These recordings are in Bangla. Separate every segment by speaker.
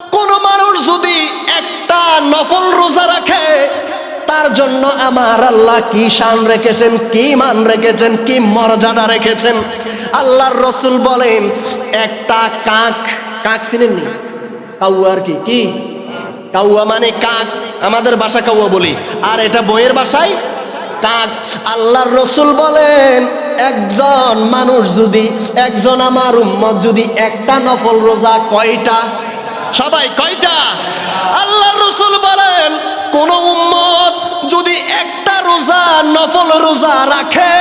Speaker 1: কোন মানুষ যদি একটা নফল রোজা রাখে, তার জন্য আমার আল্লাহ কি শান রেখেছেন, কি মান রেখেছেন, কি মর্যাদা রেখেছেন? আল্লাহর রসুল বলেন, একটা কাক কাক চিনেননি? কাউয়া আর কি? কি? কাউয়া মানে কাক, আমাদের বাসা কাউয়া বলি। আর এটা বইয়ের বাসায় কাক। আল্লাহর রসুল বলেন, একজন মানুষ যদি, একজন আমার উম্মত যদি একটা নফল রোজা কয়টা? সবাই কয়টা? আল্লাহর রসুল বলেন, কোন উম্মত যদি একটা রোজা, নফল রোজা রাখে,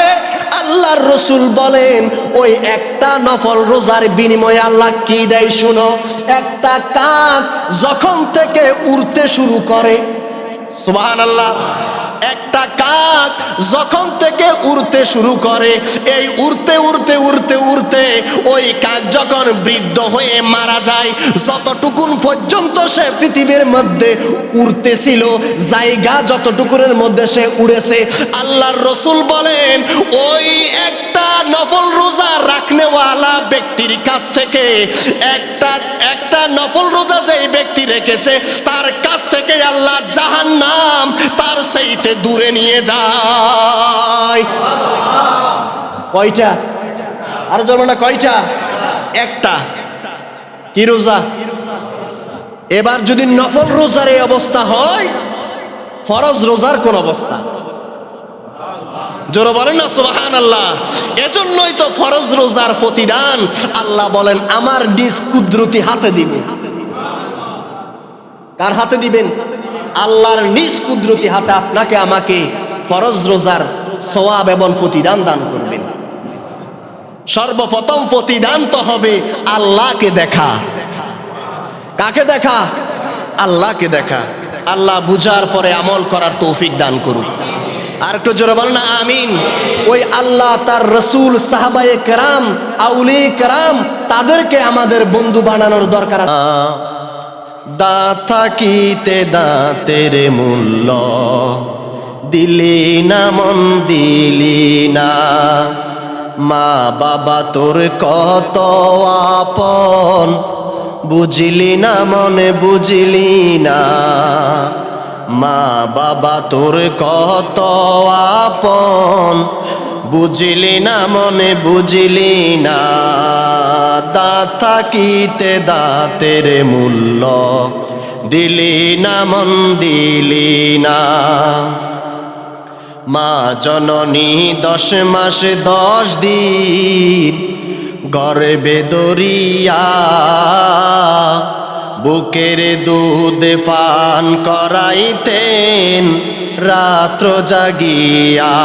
Speaker 1: আল্লাহর রসুল বলেন, ওই একটা নফল রোজার বিনিময়ে আল্লাহ কি দেয় শুনো? একটা কাক যখন থেকে উড়তে শুরু করে সুবহান আল্লাহ একটা কাক যখন থেকে উড়তে শুরু করে, এই উড়তে উড়তে উড়তে উড়তে ওই কাক যখন বৃদ্ধ হয়ে মারা যায়, যতটুকুন পর্যন্ত সে পৃথিবীর মধ্যে উড়তেছিল, জায়গা যতটুকুনের মধ্যে সে উড়েছে, আল্লাহর রসুল বলেন, ওই একটা নফল রোজা রাখনেওয়ালা ব্যক্তির কাছ থেকে একটা একটা নফল রোজা যেই ব্যক্তি রেখেছে, তার কাছ থেকে আল্লাহ জাহান্নাম তার সেইতে দূরে নিয়ে যায়। কয়টা? আর যাব না, কয়টা? একটা। কি রোজা? এবার যদি নফল রোজার এই অবস্থা হয়, ফরজ রোজার কোন অবস্থা? জোরে বলেন না সুবাহান আল্লাহ এজন্যই তো ফরজ রোজার প্রতিদান আল্লাহ বলেন, আমার নিজ কুদরতি হাতে দিবেন। কার হাতে দিবেন? আল্লাহর নিজ কুদরতি হাতে আপনাকে আমাকে ফরজ রোজার সওয়াব এবং প্রতিদান দান করবেন। সর্বপ্রথম প্রতিদান তো হবে আল্লাহকে দেখা। কাকে দেখা? আল্লাহকে দেখা। আল্লাহ বুঝার পরে আমল করার তৌফিক দান করুক আর একটু জোরে বল না, আমিন। ওই আল্লাহ, তার রসুল, সাহাবায়ে কেরাম আউলি কেরাম, তাদেরকে আমাদের বন্ধু বানানোর দরকার দাঁত থাকিতে দাঁতের মূল্য, দিলি না মন, দিলি না। মা বাবা, তোর কত আপন, বুঝলি না মনে, বুঝলি না। মা বাবা, তোর কত আপন? বুঝলি না মনে, বুঝলি না। দাঁত থাকিতে দাঁতের মূল্য? দিলি না মন, দিলি না। মা জননী, দশ মাস দশ দিন গর্বে দরিয়া। বুকের দুধ পান করাইতেন, রাত্র জাগিয়া।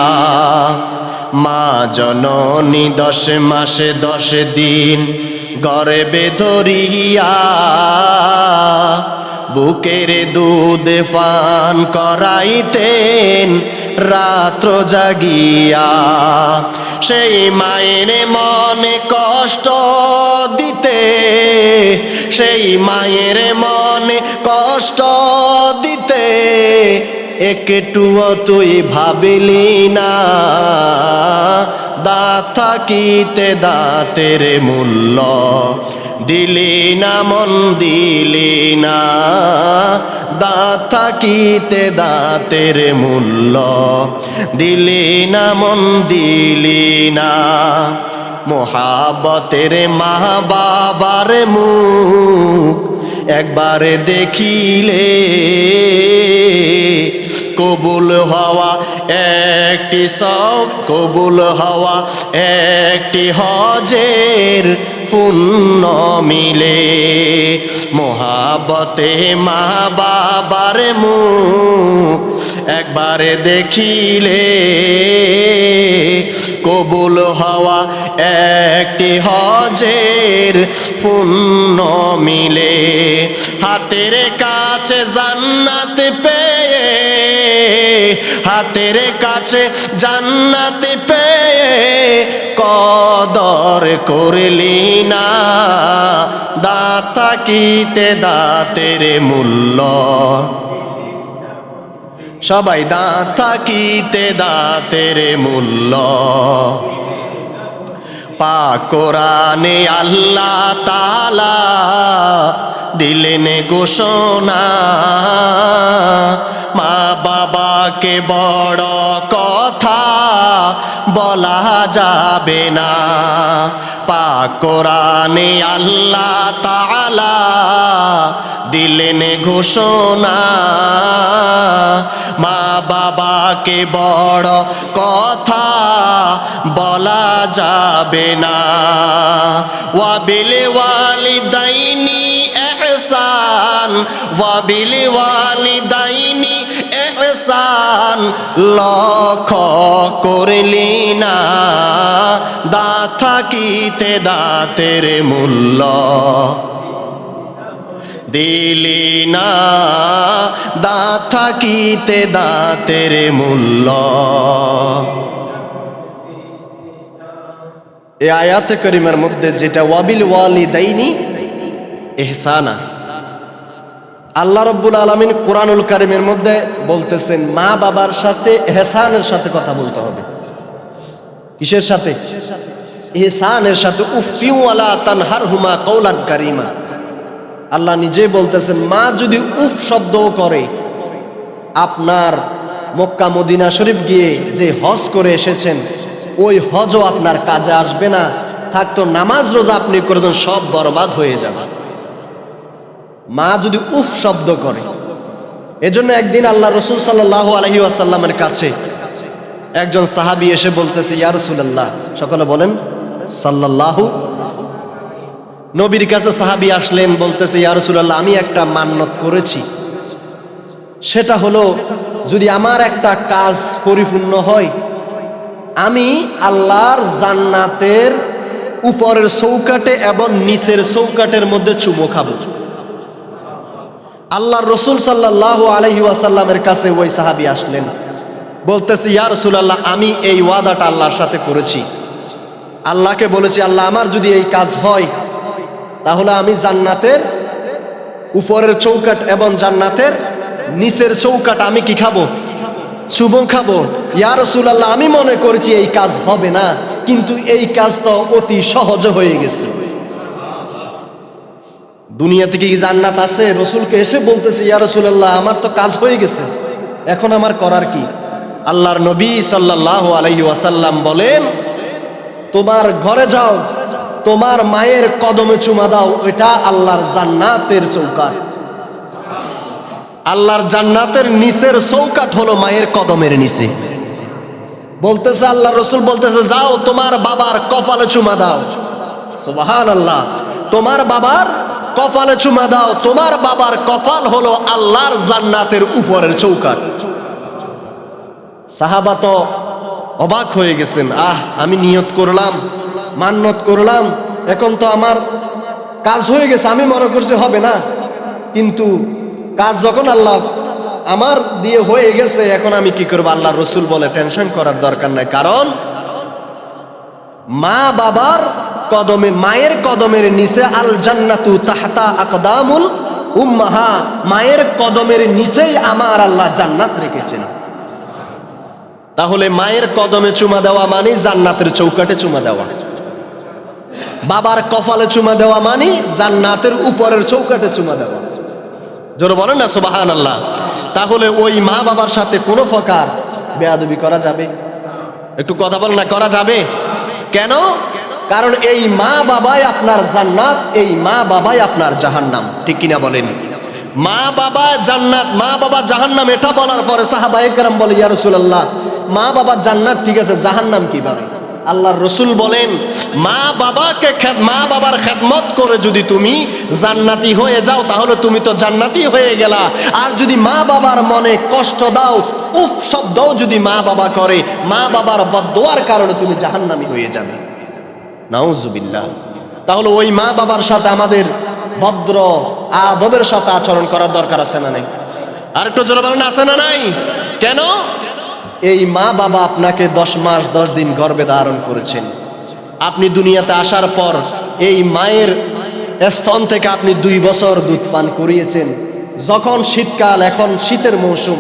Speaker 1: মা জননী দশ মাসে দশ দিন গর্বে ধরিয়া বুকের দুধ পান করাইতেন রাত্র জাগিয়া, সেই মায়ের মনে কষ্ট দিতে, সেই মায়ের মনে কষ্ট দিতে, একটুও তুই ভাবিলি না। দাঁত থাকিতে দাঁতের মূল্য দিলি না, মন দিলি না। দাঁত থাকিতে দাঁতের মূল্য। দিলি না, মন দিলি না। মোহাবতের মা বাবার মুখ একবার দেখিলে, কবুল হওয়া একটি সব কবুল হওয়া একটি হজের পুণ্য মিলে। মোহাবতে মা বাবার মু একবারে দেখিলে। কবুল হওয়া একটি হজের পুণ্য মিলে। হাতের কাছে জান্নাত পেয়ে, হাতের কাছে জান্নাত পেয়ে কদর করলি না। দাঁত থাকিতে দাঁতের মূল্য? সবাই, দাঁত থাকিতে দাঁতের মূল্য? পা কোরআনে আল্লাহ তালা দিলেন ঘোষণা। মা বাবাকে বড় কথা বলা যাবে না। পাক কোরআনে আল্লাহ তাআলা দিলেন ঘোষণা, মা বাবাকে বড় কথা বলা যাবে না। ওয়াবিল ওয়ালিদাইনি এহসান, ওয়াবিল ওয়ালিদাইনি লক্ষ্য করলি না দাঁত থাকিতে দাঁতের মূল্য। দিলি না দাঁত থাকিতে দাঁতের মূল্য। এ আয়াতে করিমের মধ্যে যেটা, ওয়াবিল ওয়ালি দেয়নি এহসানা। আল্লাহ রব্বুল আলমিন কোরআনুল কারিমের মধ্যে বলতেছেন, মা বাবার সাথে এহসানের সাথে কথা বলতে হবে। কিসের সাথে? এহসানের সাথে, উফিউ আলা তানহার হুমা কৌলান কারিমা। আল্লাহ নিজে বলতেছেন, মা যদি উফ শব্দ করে, আপনার মক্কা মদিনা শরীফ গিয়ে যে হজ করে এসেছেন, ওই হজও আপনার কাজে আসবে না। থাকতো নামাজ রোজা আপনি করেছেন, সব বরবাদ হয়ে যাবে। মা যদি উফ শব্দ করে, এজন্য একদিন আল্লাহ রসুল সাল্লাহ আলহি আসাল্লামের কাছে একজন সাহাবি এসে বলতেছে, ইয়া রসুল্লাহ সকলে বলেন, সাল্লাল্লাহু। নবীর কাছে সাহাবি আসলেন, বলতেছে, ইয়া রসুল্লাহ আমি একটা মান্যত করেছি। সেটা হলো, যদি আমার একটা কাজ পরিপূর্ণ হয়, আমি আল্লাহর জান্নাতের উপরের চৌকাটে এবং নিচের চৌকাটের মধ্যে চুমো খাব। আল্লাহর রসুল সাল্লাহ আলহি ওয়াসাল্লামের কাছে ওই সাহাবি আসলেন। বলতেছে, ইয়া রসুলাল্লাহ, আমি এই ওয়াদাটা আল্লাহর সাথে করেছি। আল্লাহকে বলেছি, আল্লাহ, আমার যদি এই কাজ হয়, তাহলে আমি জান্নাতের উপরের চৌকাট এবং জান্নাতের নিচের চৌকাট আমি কি খাব? শুভ খাব? ইয়া রসুলাল্লাহ, আমি মনে করেছি এই কাজ হবে না, কিন্তু এই কাজ তো অতি সহজ হয়ে গেছে। দুনিয়াতে কি জান্নাত আছে? রসুলকে এসে বলতেছে, ইয়া রসুলাল্লাহ, আমার তো কাজ হয়ে গেছে। এখন আমার করার কি? আল্লাহর নবী সাল্লাহ আলাইহি ওয়াসাল্লাম বলেন, তোমার ঘরে যাও, তোমার মায়ের কদমে চুমা দাও, এটা আল্লাহর জান্নাতের চৌকাট আল্লাহর জান্নাতের নিচের চৌকাট হলো মায়ের কদমের নিচে। বলতেছে আল্লাহ রসুল, বলতেছে, যাও, তোমার বাবার কপালে চুমা দাও। সুবাহান আল্লাহ তোমার বাবার কপালে চুমা দাও। তোমার বাবার কপাল হলো আল্লাহর জান্নাতের উপরের চৌকাট সাহাবা তো অবাক হয়ে গেছেন। আহ, আমি নিয়ত করলাম, মান্যত করলাম, এখন তো আমার কাজ হয়ে গেছে, আমি মনে করছি হবে না। কিন্তু কাজ যখন আল্লাহ আমার দিয়ে হয়ে গেছে, এখন আমি কি করব? আল্লাহ রসুল বলে টেনশন করার দরকার নাই। কারণ মা বাবার কদমে, মায়ের কদমের নিচে আল জান্নাতু তাহতা আকদামুল উম্মাহা। মায়ের কদমের নিচেই আমার আল্লাহ জান্নাত রেখেছেন। তাহলে মায়ের কদমে চুমা দেওয়া মানে জান্নাতের চৌকাটে চুমা দেওয়া। বাবার কপালে চুমা দেওয়া মানে জান্নাতের উপরের চৌকাটে চুমা দেওয়া। জোরে বলেন না সুবাহান আল্লাহ তাহলে ওই মা বাবার সাথে কোনো প্রকার বেয়াদবি করা যাবে? একটু কথা বল না, করা যাবে? কেন? কারণ এই মা বাবাই আপনার জান্নাত, এই মা বাবাই আপনার জাহান্নাম। ঠিক কিনা বলেন? মা বাবা জান্নাত, মা বাবা জাহান্নাম, এটা বলার পরে সাহাবা একরাম বলে, ইয়া রাসূলুল্লাহ, মা বাবা জান্নাত ঠিক আছে, জাহান্নাম কীভাবে? আল্লাহ রসুল বলেন, মা বাবাকে মা বাবার খেদমত করে যদি তুমি জান্নাতি হয়ে যাও, তাহলে তুমি তো জান্নাতি হয়ে গেলা। আর যদি মা বাবার মনে কষ্ট দাও, উফ শব্দও যদি মা বাবা করে, মা বাবার বদোয়ার কারণে তুমি জাহান্নামি হয়ে যাবে। নাউজুবিল্লাহ তাহলে ওই মা বাবার সাথে আমাদের ভদ্র আদবের সাথে আচরণ করার দরকার আছে না নাই? আর একটু জোরে বলেন, আছে না নাই? কেন? এই মা বাবা আপনাকে দশ মাস, দশ দিন গর্বে ধারণ করেছেন। আপনি দুনিয়াতে আসার পর এই মায়ের স্তন থেকে আপনি দুই বছর দুধ পান করিয়েছেন। যখন শীতকাল, এখন শীতের মৌসুম।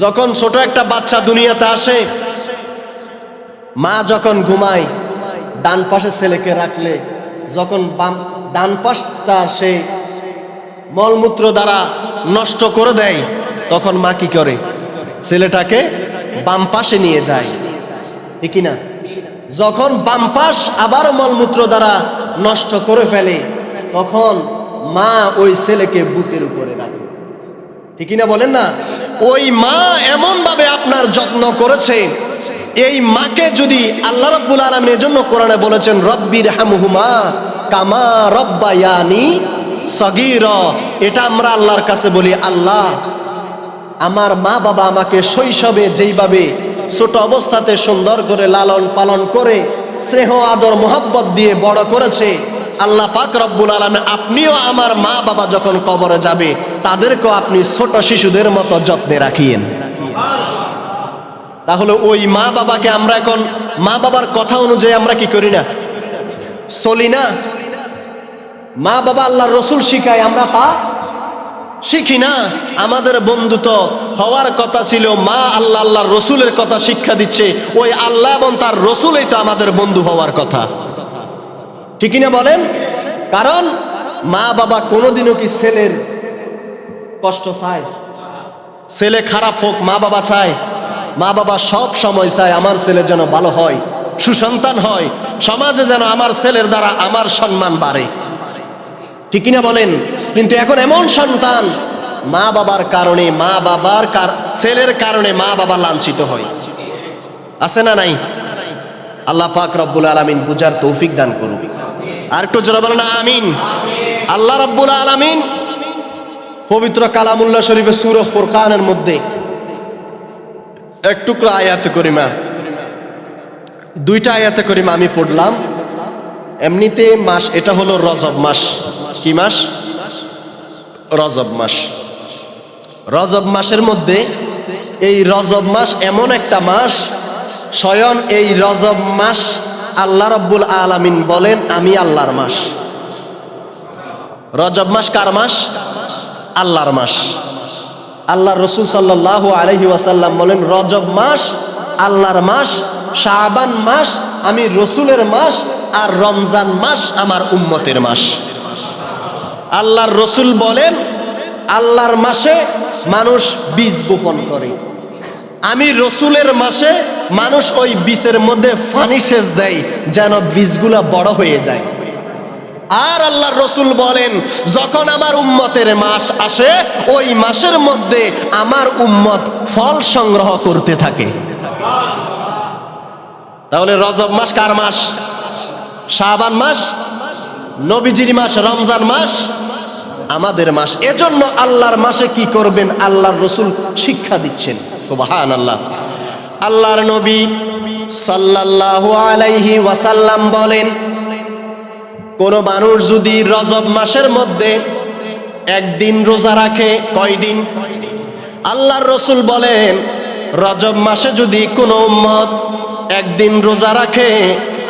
Speaker 1: যখন ছোট একটা বাচ্চা দুনিয়াতে আসে, মা যখন ঘুমায় ডান পাশে ছেলেকে রাখলে যখন বাম, ডান পাশটা সে মলমূত্র দ্বারা নষ্ট করে দেয়, তখন মা কি করে? ছেলেটাকে বাম পাশে নিয়ে যায়। ঠিক না যখন বাম পাশ আবার মলমূত্র দ্বারা নষ্ট করে ফেলে, তখন মা ওই ছেলেকে বুকের উপরে রাখে। ঠিক না বলেন না? ওই মা এমন ভাবে আপনার যত্ন করেছে এই মাকে যদি আল্লাহ রব্বুল আলমের জন্য কোরআনে বলেছেন রব্বির হামহুমা কামা রব্বায়ানি সগির এটা আমরা আল্লাহর কাছে বলি, আল্লাহ, আমার মা বাবা আমাকে শৈশবে যেইভাবে ছোট অবস্থাতে সুন্দর করে লালন পালন করে, স্নেহ, আদর, মোহাব্বত দিয়ে বড় করেছে, আল্লাহ পাক রব্বুল আলম আপনিও আমার মা বাবা যখন কবরে যাবে, তাদেরকেও আপনি ছোট শিশুদের মতো যত্নে রাখিয়েন। তাহলে ওই মা বাবাকে আমরা এখন মা বাবার কথা অনুযায়ী আমরা কি করি না? চলি না? মা বাবা আল্লাহ রসুল শিখায়, আমরা তা শিখি না? আমাদের বন্ধু তো হওয়ার কথা ছিল, মা আল্লাহ আল্লাহ রসুলের কথা শিক্ষা দিচ্ছে, ওই আল্লাহ এবং তার রসুলই তো আমাদের বন্ধু হওয়ার কথা। ঠিকই না বলেন? কারণ মা বাবা কোনোদিনও কি ছেলের কষ্ট চায়? ছেলে খারাপ হোক, মা বাবা চায়। মা বাবা সব সময় চায় আমার ছেলে যেন ভালো হয়, সুসন্তান হয়, সমাজে যেন আমার ছেলের দ্বারা আমার সম্মান বাড়ে। ঠিক কিনা বলেন? কিন্তু এখন এমন সন্তান, মা বাবার কারণে, মা বাবার ছেলের কারণে মা বাবা লাঞ্ছিত হয়। আছে না নাই? আল্লাহ পাক রব্বুল আলমিন বুঝার তৌফিক দান করুক। আর একটু জোরে বলেন, আমিন। আল্লাহ রব্বুল আলমিন পবিত্র কালামুল্লাহ শরীফের সুর ফোরকানের মধ্যে এক টুকরো আয়াত করিমা। দুইটা আয়াতে করিমা আমি পড়লাম। এমনিতে মাস, এটা হলো রজব মাস। কি মাস? রজব মাস। রজব মাসের মধ্যে এই রজব মাস এমন একটা মাস, স্বয়ং এই রজব মাস আল্লাহ রব্বুল আলামিন বলেন, আমি আল্লাহর মাস। রজব মাস কার মাস? আল্লাহর মাস। আল্লাহ রসুল সাল্লাহ আলহি ওয়াসাল্লাম বলেন, রজব মাস, আল্লাহর মাস, শাবান মাস, আমি রসুলের মাস আর রমজান মাস আমার উম্মতের মাস। আল্লাহর রসুল বলেন, আল্লাহর মাসে মানুষ বীজ বপন করে। আমি রসুলের মাসে মানুষ ওই বীজের মধ্যে ফানি সেচ দেয়, যেন বীজগুলা বড় হয়ে যায়। আর আল্লাহর রসুল বলেন, যখন আমার উম্মতের মাস আসে, ওই মাসের মধ্যে আমার উম্মত ফল সংগ্রহ করতে থাকে। তাহলে রজব মাস কার মাস? শাবান মাস? নবীজির মাস, রমজান মাস? আমাদের মাস। এজন্য আল্লাহর মাসে কি করবেন? আল্লাহর রসুল শিক্ষা দিচ্ছেন। সুবাহান আল্লাহ আল্লাহর নবী সাল্লাল্লাহু আলাইহি ওয়াসাল্লাম বলেন কোন মানুষ যদি রজব মাসের মধ্যে একদিন রোজা রাখে, কয়দিন? আল্লাহর রসুল বলেন, রজব মাসে যদি কোনো উম্মত একদিন রোজা রাখে,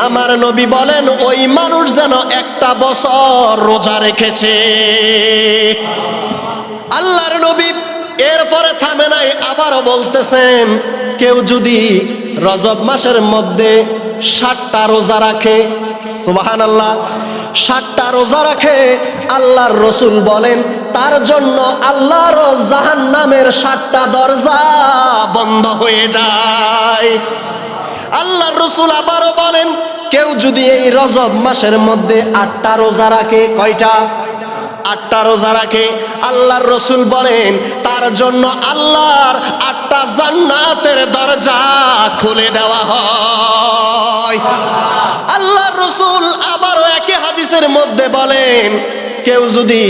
Speaker 1: আমার নবী বলেন, ওই মানুষ যেন একটা বছর রোজা রেখেছে। আল্লাহর নবী এরপরে থামে নাই, আবারও বলতেছেন, কেউ যদি রজব মাসের মধ্যে ষাটটা রোজা রাখে সুবাহান আল্লাহ ষাটটা রোজা রাখে, আল্লাহর রসুল বলেন, তার জন্য আল্লাহর জাহান নামের ষাটটা দরজা বন্ধ হয়ে যায়। আল্লাহর রসুল আবারও বলেন, কেউ যদি এই রজব মাসের মধ্যে আটটা রোজা রাখে, কয়টা? আটটা রোজা রাখে। আল্লাহর রসুল বলেন, তার জন্য আল্লাহর আটটা জান্নাতের দরজা খুলে দেওয়া হয়। আল্লাহর রসুল হাদিসের মধ্যে বলেন, কেউ যদি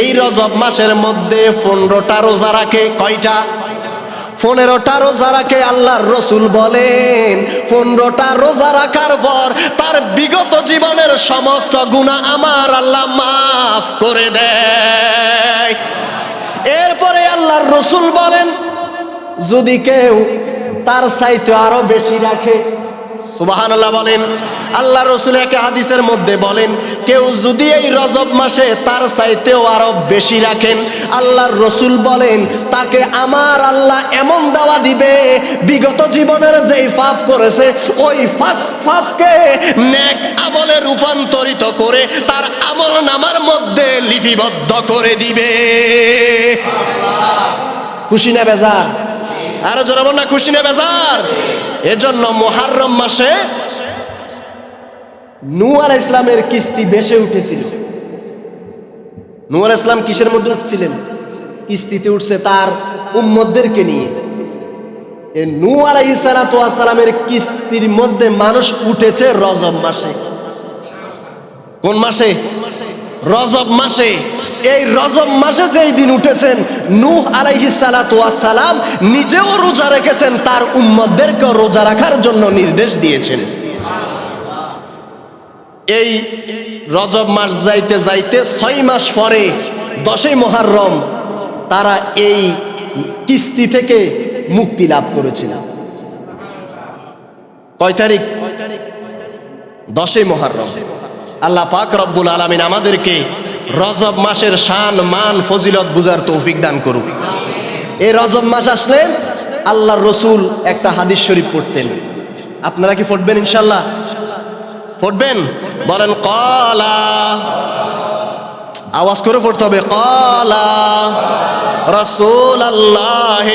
Speaker 1: এই রজব মাসের মধ্যে পনেরোটা রোজা রাখে, কয়টা? পনেরোটা রোজা রাখে আল্লাহর রসুল বলেন, পনেরোটা রোজা রাখার পর তার বিগত জীবনের সমস্ত গুণা আমার আল্লাহ মাফ করে দেয়। এরপরে আল্লাহর রসুল বলেন, যদি কেউ তার চাইতে আরও বেশি রাখে সুবাহান বলেন। আল্লাহ রসুল একে হাদিসের মধ্যে বলেন, কেউ যদি এই রজব মাসে তার চাইতেও আরও বেশি রাখেন, আল্লাহর রসুল বলেন, তাকে আমার আল্লাহ এমন দাওয়া দিবে, বিগত জীবনের যেই ফাফ করেছে, ওই ফাফ ফাফকে নেক আমলে রূপান্তরিত করে তার আমল নামার মধ্যে লিপিবদ্ধ করে দিবে। খুশি না বেজার? আরও জোরাবো না, খুশি না বেজার? এজন্য মোহাররম মাসে নূ আলাহ ইসলামের কিস্তি বেশে উঠেছিল। নূ ইসলাম কিসের মধ্যে উঠছিলেন? কিস্তিতে উঠছে তার উম্মদদেরকে নিয়ে। নূ আলাইহিস সালাতু ওয়াস সালামের কিস্তির মধ্যে মানুষ উঠেছে রজব মাসে। কোন মাসে? রজব মাসে, এই রজব মাসে যেই দিন উঠেছেন, নূহ ওয়াস সালাম নিজেও রোজা রেখেছেন, তার উম্মতদেরকে রোজা রাখার জন্য নির্দেশ দিয়েছেন। এই রজব মাস যাইতে যাইতে ছয় মাস পরে, দশই মহারম তারা এই কিস্তি থেকে মুক্তি লাভ করেছিল। কয় তারিখ? দশই মহারম আল্লাহ পাক রব্বুল আলমিন আমাদেরকে রজব মাসের শান, মান, ফজিলত বুঝার তৌফিক দান করুক। এই রজব মাস আসলে আল্লাহর রসুল একটা হাদিস শরীফ পড়তেন। আপনারা কি পড়বেন ইনশাল্লাহ পড়বেন? বলেন, কলা। আওয়াজ করে পড়তে হবে, কলা রসুল আল্লাহ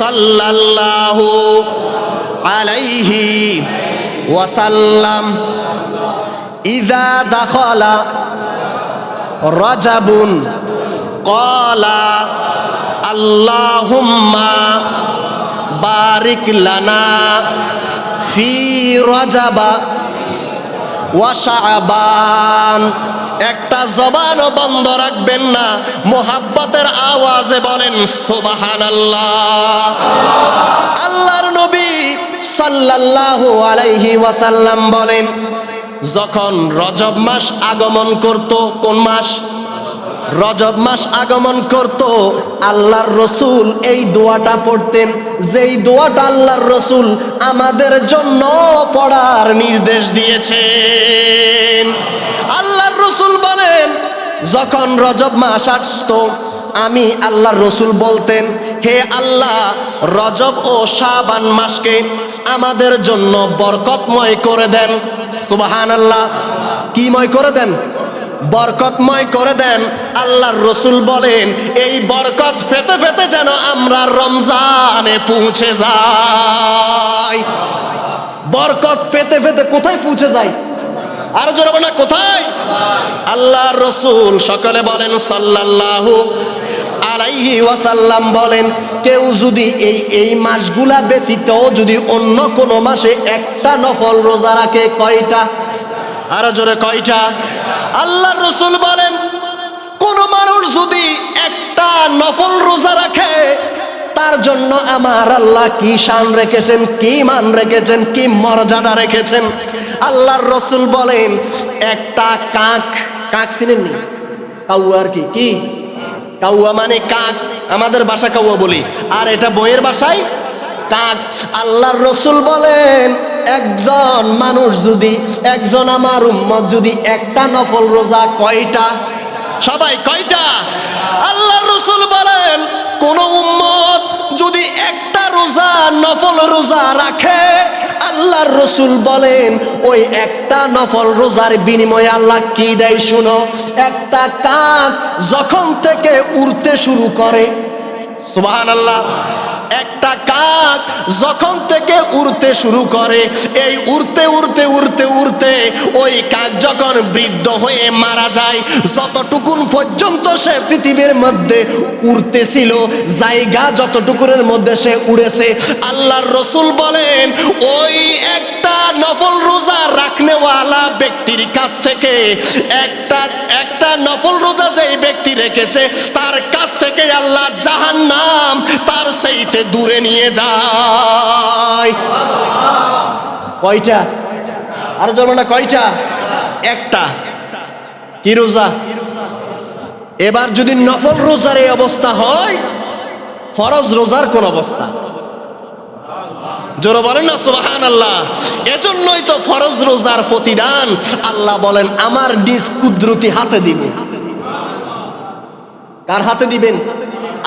Speaker 1: সাল্লাল্লাহু আলাইহি ওয়াসাল্লাম। ইদা দাখলা রজাবুন কলা আল্লাহুম্মা বারিক লানা ফি রজাবা ওয়াশাবান একটা জবানও বন্ধ রাখবেন না, মোহাব্বতের আওয়াজে বলেন সুবাহান আল্লাহ আল্লাহর নবী সাল্লাল্লাহু আলাইহি ওয়াসাল্লাম বলেন যখন রজব মাস আগমন করত, কোন মাস? রজব মাস আগমন করত, আল্লাহর রসুল এই দোয়াটা পড়তেন। যেই দোয়াটা আল্লাহর রসুল আমাদের জন্য পড়ার নির্দেশ দিয়েছেন। আল্লাহর রসুল বলেন, যখন রজব মাস আসতো, আমি আল্লাহর রসুল বলতেন, হে আল্লাহ, রজব ও শাবান মাসকে আমাদের জন্য বরকতময় করে দেন। সুবাহান আল্লাহ কিময় করে দেন? বরকতময় করে দেন। আল্লাহর রসুল বলেন, এই বরকত ফেতে ফেতে যেন আমরা রমজানে পৌঁছে যাই। বরকত ফেতে ফেতে কোথায় পৌঁছে যাই? আর জোরাবো না, কোথায়? আল্লাহর রসুল সকালে বলেন, সাল্লাল্লাহু আলাইহি ওয়াসাল্লাম বলেন, কেউ যদি এই এই মাসগুলা ব্যতীত যদি অন্য কোনো মাসে একটা নফল রোজা রাখে, কয়টা? আরও জোরে কয়টা? আল্লাহর রসুল বলেন, কোন মানুষ যদি একটা নফল রোজা রাখে, তার জন্য আমার আল্লাহ কি শান রেখেছেন, কি মান রেখেছেন, কি মর্যাদা রেখেছেন? আল্লাহর রসুল বলেন, একটা কাক কাক চিনেননি? কাউয়া আর কি কি? কাউয়া মানে কাক, আমাদের বাসা কাউয়া বলি। আর এটা বইয়ের বাসায় কাক। আল্লাহর রসুল বলেন, একজন মানুষ যদি, একজন আমার উম্মত যদি একটা নফল রোজা কয়টা? সবাই, কয়টা? আল্লাহর রসুল বলেন, কোন উম্মত যদি একটা রোজা, নফল রোজা রাখে, আল্লাহর রসুল বলেন, ওই একটা নফল রোজার বিনিময়ে আল্লাহ কি দেয় শুনো? একটা কাক যখন থেকে উড়তে শুরু করে সুবহান আল্লাহ একটা কাক যখন থেকে উড়তে শুরু করে, এই উড়তে উড়তে উড়তে উড়তে ওই কাক যখন বৃদ্ধ হয়ে মারা যায়, যতটুকুন পর্যন্ত সে পৃথিবীর মধ্যে উড়তেছিল, জায়গা যতটুকুনের মধ্যে সে উড়েছে, আল্লাহর রসুল বলেন, ওই একটা নফল রাখনেওয়ালা ব্যক্তির কাছ থেকে একটা একটা নফল রোজা যেই ব্যক্তি রেখেছে, তার কাছ থেকে আল্লাহ জাহান্নাম তার সেইতে দূরে নিয়ে যায়। কয়টা? আর যাব না, কয়টা? একটা। কি রোজা? এবার যদি নফল রোজার এই অবস্থা হয়, ফরজ রোজার কোন অবস্থা? জোরে বলেন না সুবাহান আল্লাহ এজন্যই তো ফরজ রোজার প্রতিদান আল্লাহ বলেন, আমার নিজ কুদরতি হাতে দিব কার হাতে দিবেন?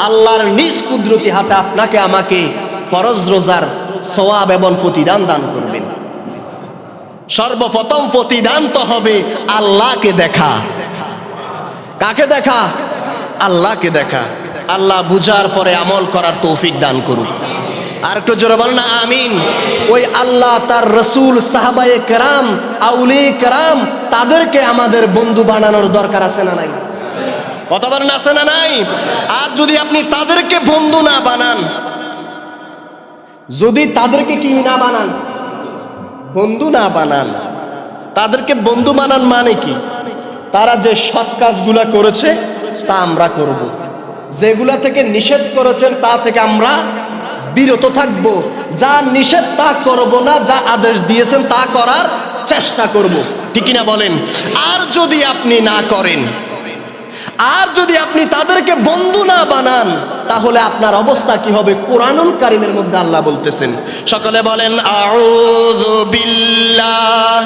Speaker 1: আল্লাহর নিজ কুদরতি হাতে আপনাকে আমাকে ফরজ রোজার সওয়াব এবং প্রতিদান দান করবেন। সর্বপ্রথম প্রতিদান তো হবে আল্লাহকে দেখা। কাকে দেখা? আল্লাহকে দেখা। আল্লাহ বুঝার পরে আমল করার তৌফিক দান করুক আর একটু জোরে বল না, আমিন। ওই আল্লাহ, তার রসুল, সাহাবায়ে কেরাম আউলি কেরাম, তাদেরকে আমাদের বন্ধু বানানোর দরকার আছে না নাই? কথা বলেন, আছে না নাই? আর যদি আপনি তাদেরকে বন্ধু না বানান, যদি তাদেরকে কি না বানান? বন্ধু না বানান। তাদেরকে বন্ধু বানান মানে কি? তারা যে সৎ কাজগুলা করেছে, তা আমরা করব। যেগুলা থেকে নিষেধ করেছেন, তা থেকে আমরা বিরত থাকব। যা নিষেধ তা করব না, যা আদেশ দিয়েছেন তা করার চেষ্টা করব। ঠিক না বলেন? আর যদি আপনি না করেন, আর যদি আপনি তাদেরকে বন্ধু না বানান, তাহলে আপনার অবস্থা কি হবে? কোরআনুল কারিমের মধ্যে আল্লাহ বলতেছেন, সকলে বলেন, আউযু বিল্লাহ।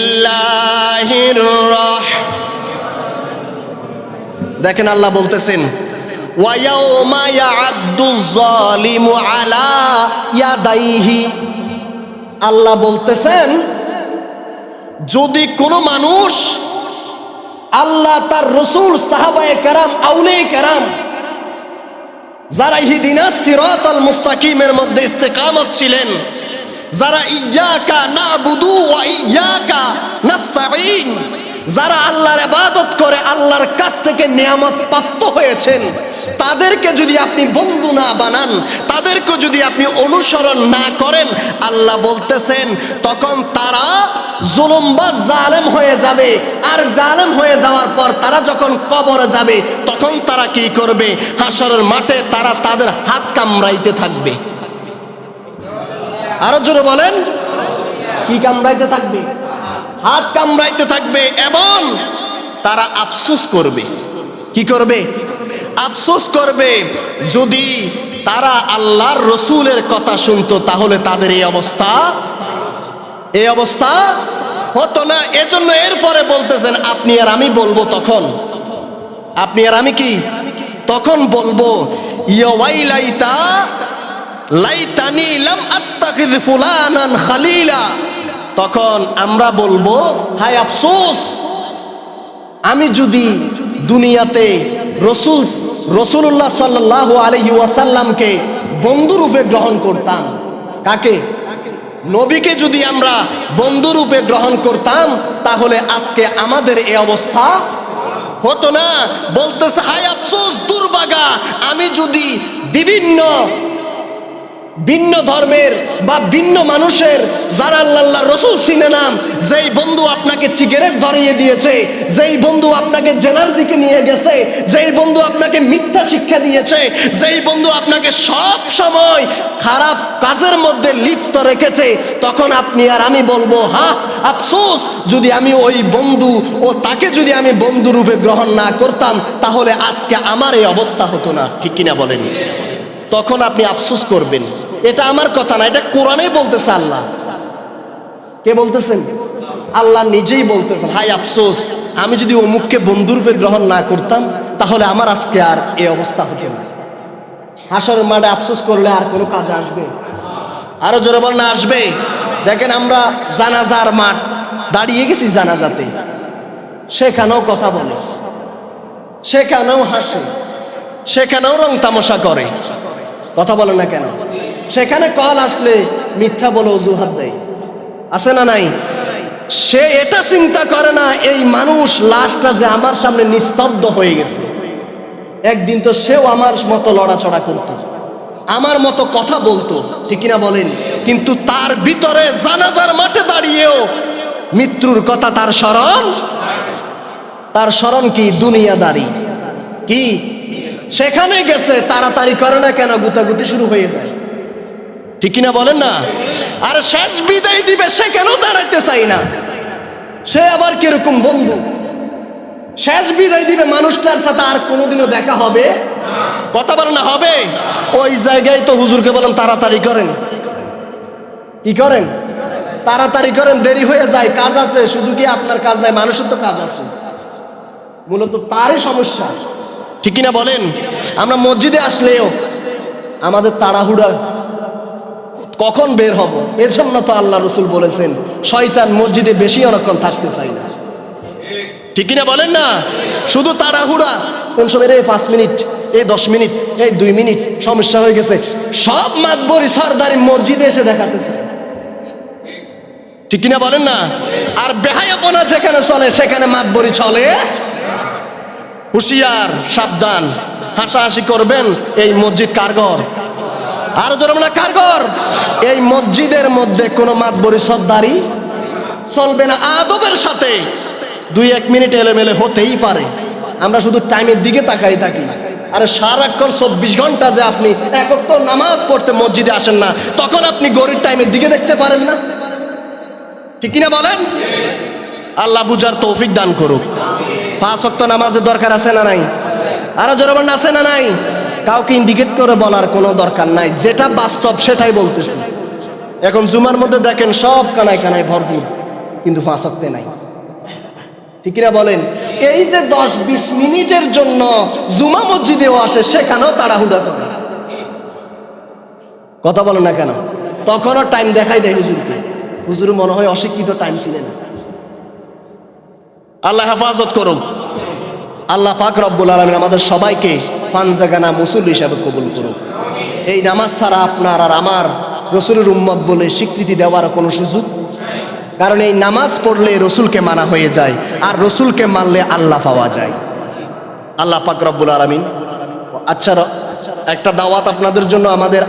Speaker 1: বিসমিল্লাহির রাহ দেখেন আল্লাহ বলতেছেন আল্লাহ বলতেছেন, যদি কোনো মানুষ আল্লাহ তার রসুল, সাহাবায়ে কেরাম আউলে কেরাম, যারা ইহিদিনা সিরাত আল মুস্তাকিমের মধ্যে ইস্তেকামত ছিলেন, যারা ইয়াকা না বুধু ওয়া ইয়াকা নাস্তাঈন যারা আল্লাহর ইবাদত করে, আল্লাহর কাছ থেকে নিয়ামত প্রাপ্ত হয়েছেন, তাদেরকে যদি আপনি বন্ধু না বানান, তাদেরকে যদি আপনি অনুসরণ না করেন, আল্লাহ বলতেছেন, তখন তারা জুলুম বা জালেম হয়ে যাবে। আর জালেম হয়ে যাওয়ার পর তারা যখন কবরে যাবে, তখন তারা কি করবে? হাসরের মাঠে তারা তাদের হাত কামড়াইতে থাকবে। আরও জোরে বলেন, কি কামড়াইতে থাকবে? হাত কামড়াইতে থাকবে এবং তারা আফসোস করবে। কি করবে? আফসোস করবে, যদি তারা আল্লাহর রসুলের কথা শুনতো, তাহলে তাদের এই অবস্থা এই অবস্থা হতো না। এজন্য এরপরে বলতেছেন, আপনি আর আমি বলব তখন। আপনি আর আমি কি? তখন বলব ইয়ওয়াইলাইতা লাইতানি লাম আত্তাখিয ফুলানান খালিলা। তখন আমরা বলব, হায় আফসোস, আমি যদি দুনিয়াতে রসুল রসুল্লাহ সাল্লাহ আলহি ওয়াসাল্লামকে বন্ধুরূপে গ্রহণ করতাম, কাকে? নবীকে যদি আমরা বন্ধুরূপে গ্রহণ করতাম, তাহলে আজকে আমাদের এ অবস্থা হতো না। বলতেছে, হায় আফসোস দুর্বাগা আমি যদি বিভিন্ন ভিন্ন ধর্মের বা ভিন্ন মানুষের যারা আল্লাহ রসুল চিনে নাম, যেই বন্ধু আপনাকে সিগারেট ধরিয়ে দিয়েছে, যেই বন্ধু আপনাকে জেনার দিকে নিয়ে গেছে, যেই বন্ধু আপনাকে মিথ্যা শিক্ষা দিয়েছে, যেই বন্ধু আপনাকে সব সময় খারাপ কাজের মধ্যে লিপ্ত রেখেছে, তখন আপনি আর আমি বলব, হা, আফসোস, যদি আমি ওই বন্ধু ও তাকে যদি আমি বন্ধু রূপে গ্রহণ না করতাম, তাহলে আজকে আমার এই অবস্থা হতো না। ঠিক কিনা বলেন? তখন আপনি আফসোস করবেন। এটা আমার কথা না, এটা কোরআনে বলতেছে আল্লাহ। কে বলতেছেন? আল্লাহ নিজেই বলতেছেন, হাই আফসোস, আমি যদি অমুককে বন্ধুরূপে গ্রহণ না করতাম, তাহলে আমার আজকে আর এই অবস্থা হতো না। হাসরের মাঠে আফসোস করলে আর কোনো কাজ আসবে? আরও জোরে বল না আসবে। দেখেন আমরা জানাজার মাঠ, দাঁড়িয়ে গেছি জানাজাতে। সেখানেও কথা বলে, সেখানেও হাসে, সেখানেও রং তামাশা করে। কথা বলে না কেন? সেখানে কল আসলে মিথ্যা বলে অজুহাত দেয়। আছে না নাই? সে এটা চিন্তা করে না, এই মানুষ লাশটা যে আমার সামনে নিস্তব্ধ হয়ে গেছে। একদিন তো সেও আমার মতো লড়াচড়া করত। আমার মতো কথা বলতো, ঠিক না বলেন? কিন্তু তার ভিতরে জানাজার মাঠে দাঁড়িয়েও মৃত্যুর কথা তার স্মরণ তার স্মরণ কি? দুনিয়াদারি। কি? সেখানে গেছে, তাড়াতাড়ি করে না কেন? গুতাগুতি শুরু হয়ে যায়। ঠিক কিনা বলেন না? আর শেষ বিদায় দিবে, সে কেন দাঁড়াইতে চাই না? সে আবার কীরকম বন্ধু? শেষ বিদায় দিবে মানুষটার সাথে আর কোনোদিনও দেখা হবে? কথা বলেন না, হবে? ওই জায়গায় তো হুজুরকে বলেন, তাড়াতাড়ি করেন। কি করেন? তাড়াতাড়ি করেন, দেরি হয়ে যায়, কাজ আছে। শুধু কি আপনার কাজ নাই, মানুষের তো কাজ আছে। মূলত তারই সমস্যা। ঠিক কিনা বলেন? আমরা মসজিদে আসলেও আমাদের তাড়াহুড়া কখন বের হব? এর জন্য তো আল্লাহ রসুল বলেছেন, শয়তান মসজিদে বেশি অনেকক্ষণ থাকতে চাই না। ঠিক কিনা বলেন না? শুধু তাড়াহুড়া। কোন সময় রে পাঁচ মিনিট, এই দশ মিনিট, এই দুই মিনিট, সমস্যা হয়ে গেছে। সব মাতবরি সরদারি মসজিদে এসে দেখাতেছে ঠিক কিনা বলেন না? আর বেহায়াপনা যেখানে চলে, সেখানে মাতবরি চলে। হুঁশিয়ার, সাবধান। হাসাহাসি করবেন, এই মসজিদ কারগর আর জোর না কারগর। এই মসজিদের মধ্যে কোনো মাতবরি সর্দারি চলবে না আদবের সাথে। দুই এক মিনিট এলোমেলে হতেই পারে। আমরা শুধু টাইমের দিকে তাকাই থাকি। আরে সারাক্ষণ চব্বিশ ঘণ্টা যে আপনি একক তো নামাজ পড়তে মসজিদে আসেন না, তখন আপনি গরিব টাইমের দিকে দেখতে পারেন না। ঠিক কিনা বলেন? আল্লাহ বুঝার তৌফিক দান করুক। পাঁচ অক্ত নামাজের দরকার আছে না নাই? আরও জোরবান আছে না নাই? কাউকে ইন্ডিকেট করে বলার কোনো দরকার নাই। যেটা বাস্তব সেটাই বলতেছি। এখন জুমার মধ্যে দেখেন সব কানায় কানায় ভরপুর, কিন্তু অক্তে নাই। ঠিক কিনা বলেন? এই যে দশ বিশ মিনিটের জন্য জুমা মসজিদেও আসে, সেখানেও তাড়াহুড়া করে। কথা বলো না কেন? তখনও টাইম দেখাই দেয় হুজুরকে। হুজুর মনে হয় অশিক্ষিত টাইম ছিলেন আল্লাহ হেফাজত করুন। আল্লাহ পাক রব্বুল আলমিন আমাদের সবাইকে ফানজাগানা মুসুল হিসাবে কবুল করুক। এই নামাজ ছাড়া আপনার আর আমার রসুলের উম্মত বলে স্বীকৃতি দেওয়ার কোনো সুযোগ? কারণ এই নামাজ পড়লে রসুলকে মানা হয়ে যায়, আর রসুলকে মানলে আল্লাহ পাওয়া যায়। আল্লাহ পাক রব্বুল আলমিন আচ্ছা একটা দাওয়াত আপনাদের জন্য আমাদের